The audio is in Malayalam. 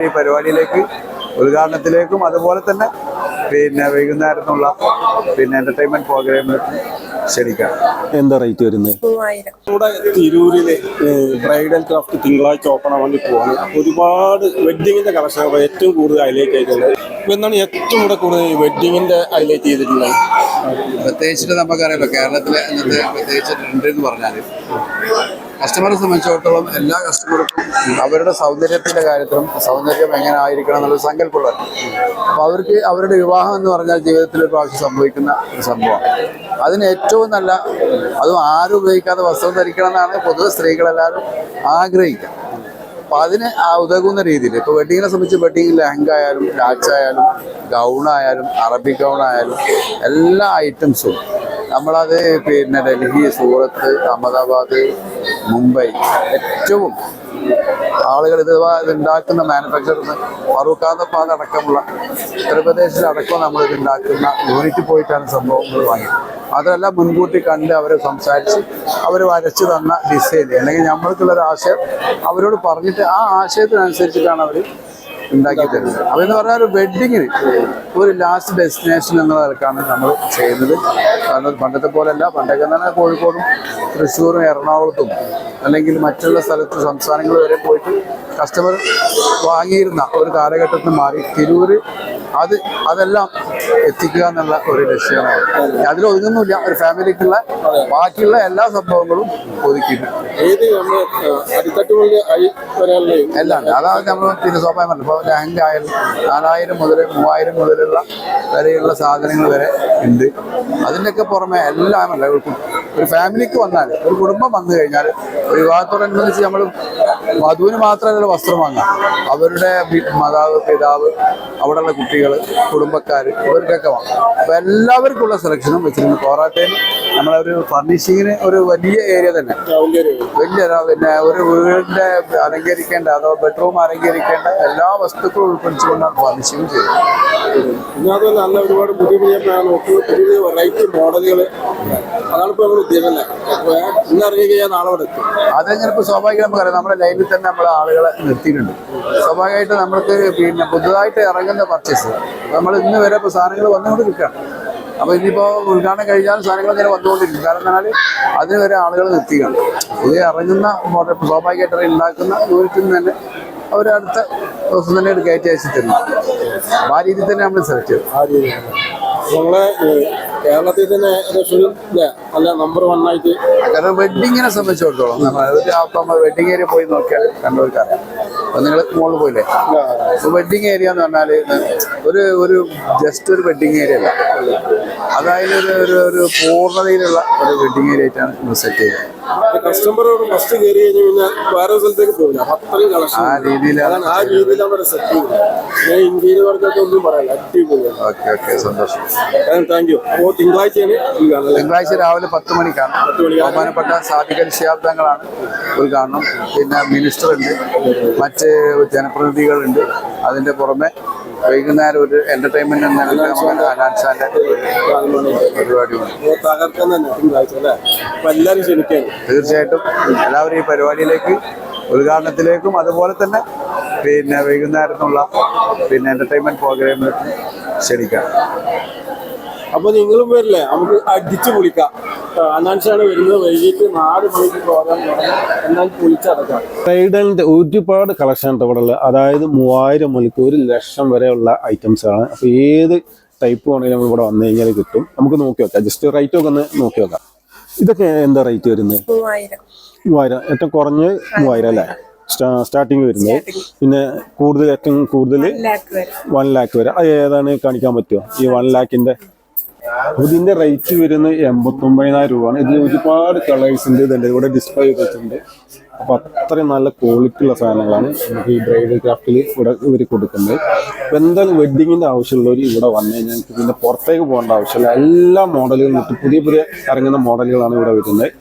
ഈ പരിപാടിയിലേക്ക് ഉദ്ഘാടനത്തിലേക്കും അതുപോലെ തന്നെ പിന്നെ വൈകുന്നേരത്തുള്ള പിന്നെ എന്റർടൈൻമെന്റ് പ്രോഗ്രാമിലേക്കും ക്ഷണിക്കാം. എന്താ റേറ്റ് വരുന്നത്? നമ്മുടെ ഇവിടെ തിരൂരിൽ ബ്രൈഡൽ ക്രാഫ്റ്റ് തിങ്കളാഴ്ച ഓപ്പൺ ആവാൻ വേണ്ടി പോവാണ് ഒരുപാട് വെഡ്ഡിങ്ങിന്റെ കളക്ഷൻ ഏറ്റവും കൂടുതൽ ഹൈലൈറ്റ് ആയിട്ടുള്ളത് ഇപ്പൊ എന്താണ് ഏറ്റവും കൂടെ കൂടുതൽ വെഡ്ഡിങ്ങിന്റെ ഹൈലൈറ്റ് ചെയ്തിട്ടുള്ളത്? പ്രത്യേകിച്ചിട്ട് നമുക്കറിയാലോ കേരളത്തിലെ ഇന്നത്തെ പ്രത്യേകിച്ച് ട്രെൻഡ് എന്ന് പറഞ്ഞാൽ കസ്റ്റമറെ സംബന്ധിച്ചിടത്തോളം എല്ലാ കസ്റ്റമർക്കും അവരുടെ സൗന്ദര്യത്തിന്റെ കാര്യത്തിലും സൗന്ദര്യം എങ്ങനെ ആയിരിക്കണം എന്നുള്ള സങ്കല്പമുള്ളത് അപ്പോൾ അവർക്ക് അവരുടെ വിവാഹം എന്ന് പറഞ്ഞാൽ ജീവിതത്തിൽ ഒരു പ്രാവശ്യം സംഭവിക്കുന്ന ഒരു സംഭവമാണ്. അതിന് ഏറ്റവും നല്ല അതും ആരും ഉപയോഗിക്കാതെ വസ്ത്രം ധരിക്കണം എന്നാണ് പൊതുവെ സ്ത്രീകളെല്ലാവരും ആഗ്രഹിക്കുക. അപ്പൊ അതിന് ഉതകുന്ന രീതിയിൽ ഇപ്പൊ വെഡിങ്ങിനെ സംബന്ധിച്ച് വെഡിങ് ലെഹങ്ക ആയാലും ആയാലും അറബിക് ഗൗൺ ആയാലും എല്ലാ ഐറ്റംസും നമ്മളത് പിന്നെ ഡൽഹി സൂറത്ത് അഹമ്മദാബാദ് മുംബൈ. ഏറ്റവും ആളുകൾ ഇത് ഇതുണ്ടാക്കുന്ന മാനുഫാക്ചറിന്ന് പാത അടക്കമുള്ള ഉത്തർപ്രദേശിലടക്കം നമ്മൾ ഇത് ഉണ്ടാക്കുന്ന യൂണിറ്റ് പോയിട്ടാണ് സംഭവങ്ങൾ വാങ്ങിയത്. മാത്രമല്ല മുൻകൂട്ടി കണ്ട് അവരെ സംസാരിച്ച് അവർ വരച്ച് തന്ന ഡിസൈൻ അല്ലെങ്കിൽ നമ്മൾക്കുള്ള ആശയം അവരോട് പറഞ്ഞിട്ട് ആ ആശയത്തിനനുസരിച്ചിട്ടാണ് അവർ ഉണ്ടാക്കി തരുന്നത്. എന്ന് പറഞ്ഞാൽ ഒരു വെഡ്ഡിങ്ങിന് ഒരു ലാസ്റ്റ് ഡെസ്റ്റിനേഷൻ എന്ന നമ്മൾ ചെയ്യുന്നത്. കാരണം പണ്ടത്തെ പോലെയല്ല. പണ്ടൊക്കെ തന്നെ കോഴിക്കോടും തൃശ്ശൂരും എറണാകുളത്തും അല്ലെങ്കിൽ മറ്റുള്ള സ്ഥലത്ത് സംസ്ഥാനങ്ങൾ വരെ പോയിട്ട് കസ്റ്റമർ വാങ്ങിയിരുന്ന ഒരു കാലഘട്ടത്തിൽ മാറി തിരൂർ അത് അതെല്ലാം എത്തിക്കുക എന്നുള്ള ഒരു ലക്ഷ്യമാണ്. അതിൽ ഒതുങ്ങുന്നില്ല ഒരു ഫാമിലിക്കുള്ള ബാക്കിയുള്ള എല്ലാ സംഭവങ്ങളും ഒതുക്കിയിട്ടുണ്ട്. എല്ലാം അതാണ് നമ്മൾ പിന്നെ സ്വാഭാവികം ഇപ്പോൾ ലഹങ്ക ആയാലും നാലായിരം മുതൽ മൂവായിരം മുതലുള്ള വരെയുള്ള സാധനങ്ങൾ വരെ ഉണ്ട്. അതിന്റെയൊക്കെ പുറമെ എല്ലാം അല്ല ഒരു ഫാമിലിക്ക് വന്നാൽ ഒരു കുടുംബം വന്നു കഴിഞ്ഞാൽ വിവാഹത്തോടനുബന്ധിച്ച് നമ്മൾ വധുവിന് മാത്രമല്ല വസ്ത്രം വാങ്ങാം അവരുടെ മാതാവ് പിതാവ് അവിടെയുള്ള കുട്ടികൾ കുടുംബക്കാർ ഇവർക്കൊക്കെ വാങ്ങാം അപ്പോൾ എല്ലാവർക്കുള്ള സെലക്ഷനും വെച്ചിരുന്നു പോരാട്ടയിൽ നമ്മളൊരു ഫർണിഷിങ്ങിന് ഒരു വലിയ ഏരിയ തന്നെ. വലിയ പിന്നെ ഒരു വീടിന്റെ അലങ്കരിക്കേണ്ട അതോ ബെഡ്റൂം അലങ്കരിക്കേണ്ട എല്ലാ വസ്തുക്കളും ഉൾപ്പെടുത്തിക്കൊണ്ടാണ് ഫർണിഷിങ് ചെയ്യുന്നത്. പിന്നെ അതുപോലെ നല്ല ഒരുപാട് പുതിയ പുതിയ പുതിയ പുതിയ വെറൈറ്റി മോഡലുകൾ അതാണ് ഇപ്പോൾ അപ്പോൾ ഇന്ന് ഇറങ്ങി കഴിഞ്ഞാൽ നാളെ എത്തും. സ്വാഭാവികം നമുക്കറിയാം നമ്മുടെ ലൈനിൽ തന്നെ നമ്മൾ ആളുകളെ നിർത്തിയിട്ടുണ്ട്. സ്വാഭാവികമായിട്ട് നമ്മൾക്ക് പിന്നെ പുതുതായിട്ട് ഇറങ്ങുന്ന പർച്ചേസ് നമ്മൾ ഇന്ന് വരെ ഇപ്പോൾ സാധനങ്ങൾ വന്നുകൊണ്ട് നിൽക്കുകയാണ് അപ്പോൾ ഇനിയിപ്പോൾ ഉദ്ഘാടനം കഴിഞ്ഞാലും സാധനങ്ങൾ ഇങ്ങനെ വന്നുകൊണ്ടിരിക്കും. കാരണം എന്നാൽ അതിന് വരെ ആളുകൾ നിർത്തിയാണ് ഇത് ഇറങ്ങുന്ന സ്വാഭാവികമായിട്ട് ഉണ്ടാക്കുന്ന യൂണിറ്റിൽ നിന്ന് തന്നെ അവർ അടുത്ത ദിവസം തന്നെ കയറ്റി അയച്ചു തരുന്നു അപ്പോൾ ആ രീതിയിൽ തന്നെ നമ്മൾ സെലക്ട് ചെയ്തു. ആ നമ്മളെ കേരളത്തിൽ തന്നെ അല്ല നല്ല നമ്പർ വൺ ആയിട്ട് കാരണം വെഡിങ്ങിനെ സംബന്ധിച്ചിടത്തോളം നമ്മൾ വെഡിങ് ഏരിയ പോയി നോക്കിയാൽ കണ്ടവർക്കറിയാം. അപ്പൊ നിങ്ങൾ മോളിൽ പോയില്ലേ? വെഡിങ് ഏരിയ എന്ന് പറഞ്ഞാൽ ഒരു ഒരു ജസ്റ്റ് ഒരു വെഡിങ് ഏരിയ അല്ല. അതായത് ഒരു ഒരു ഒരു പൂർണതയിലുള്ള ഒരു വെഡിങ് ഏരിയ ആയിട്ടാണ് നമ്മൾ സെറ്റ് ചെയ്തത് കസ്റ്റമറോട് ഫസ്റ്റ് കയറി കഴിഞ്ഞ് പിന്നെ വേറെ സ്ഥലത്തേക്ക് പോകില്ല അത്രയും കളക്ഷൻ ആ രീതിയിലാണ്. ആ രീതിയിലാണ് അവിടെ സെറ്റ് ചെയ്യുന്നത്. ഇന്ത്യയിൽ വർക്കൊക്കെ ഒന്നും പറയല്ല അടിപൊളിയാണ്. ഓക്കെ ഓക്കെ സന്തോഷം. Thank you. അപ്പോൾ തിങ്കളാഴ്ചയാണ് തിങ്കളാഴ്ച രാവിലെ പത്ത് മണിക്കാണ്. ബഹുമാനപ്പെട്ട സാധികൽ ഒരു ഉദ്ഘാടനം പിന്നെ മിനിസ്റ്റർ ഉണ്ട്. മറ്റ് ജനപ്രതിനിധികളുണ്ട്. അതിന്റെ പുറമെ വൈകുന്നേരം ഒരു എന്റർടൈൻമെന്റ് എന്ന നിലയിൽ നമുക്ക് അനാൻസാന്റെ പരിപാടിയുണ്ട് തീർച്ചയായിട്ടും എല്ലാവരും ഈ പരിപാടിയിലേക്ക് ഉദ്ഘാടനത്തിലേക്കും അതുപോലെ തന്നെ പിന്നെ വൈകുന്നേരത്തുള്ള പിന്നെ എന്റർടൈൻമെന്റ് പ്രോഗ്രാമിലേക്കും ക്ഷണിക്കാം. അപ്പൊ നിങ്ങളും വരില്ലേ? നമുക്ക് അടിച്ചു പൊളിക്കാം. അനാൻസാണ് വരുന്നത്. വൈകിട്ട് നാല് മണിക്ക് പ്രോഗ്രാം എന്നാൽ പൊളിച്ചടക്കാം ബ്രൈഡലിന്റെ ഒരുപാട് കളക്ഷൻ ഉണ്ട് ഇവിടെ ഉള്ളത് അതായത് മൂവായിരം മുതൽക്ക് ഒരു ലക്ഷം വരെയുള്ള ഐറ്റംസ് ആണ്. അപ്പൊ ഏത് ടൈപ്പ് വേണമെങ്കിലും നമ്മൾ ഇവിടെ വന്നു കഴിഞ്ഞാൽ കിട്ടും. നമുക്ക് നോക്കി നോക്കാം. ജസ്റ്റ് റേറ്റ് ഒക്കെ ഒന്ന് നോക്കി നോക്കാം. ഇതൊക്കെ എന്താ റേറ്റ് വരുന്നത് മൂവായിരം. ഏറ്റവും കുറഞ്ഞ് മൂവായിരം അല്ലേ? സ്റ്റാർട്ടിങ് വരുന്നത്. പിന്നെ കൂടുതൽ ഏറ്റവും കൂടുതൽ വൺ ലാക്ക് വരെ. അത് ഏതാണ് കാണിക്കാൻ പറ്റുമോ ഈ വൺ ലാക്കിന്റെ ഇതിന്റെ റേറ്റ് വരുന്നത് എൺപത്തി ഒമ്പതിനായിരം രൂപയാണ്. ഇതിൽ ഒരുപാട് കളേഴ്സ് ഉണ്ട്. ഇവിടെ ഡിസ്പ്ലേ ചെയ്തിട്ടുണ്ട് അപ്പൊ അത്രയും നല്ല ക്വാളിറ്റി ഉള്ള സാധനങ്ങളാണ് നമുക്ക് ഈ ബ്രൈഡൽ ക്രാഫ്റ്റിൽ ഇവിടെ ഇവർ കൊടുക്കുന്നത്. അപ്പൊ എന്തായാലും വെഡിങ്ങിന്റെ ആവശ്യമുള്ളവർ ഇവിടെ വന്നു കഴിഞ്ഞാൽ പിന്നെ പുറത്തേക്ക് പോകേണ്ട ആവശ്യമില്ല. എല്ലാ മോഡലുകളും പുതിയ പുതിയ ഇറങ്ങുന്ന മോഡലുകളാണ് ഇവിടെ വരുന്നത്.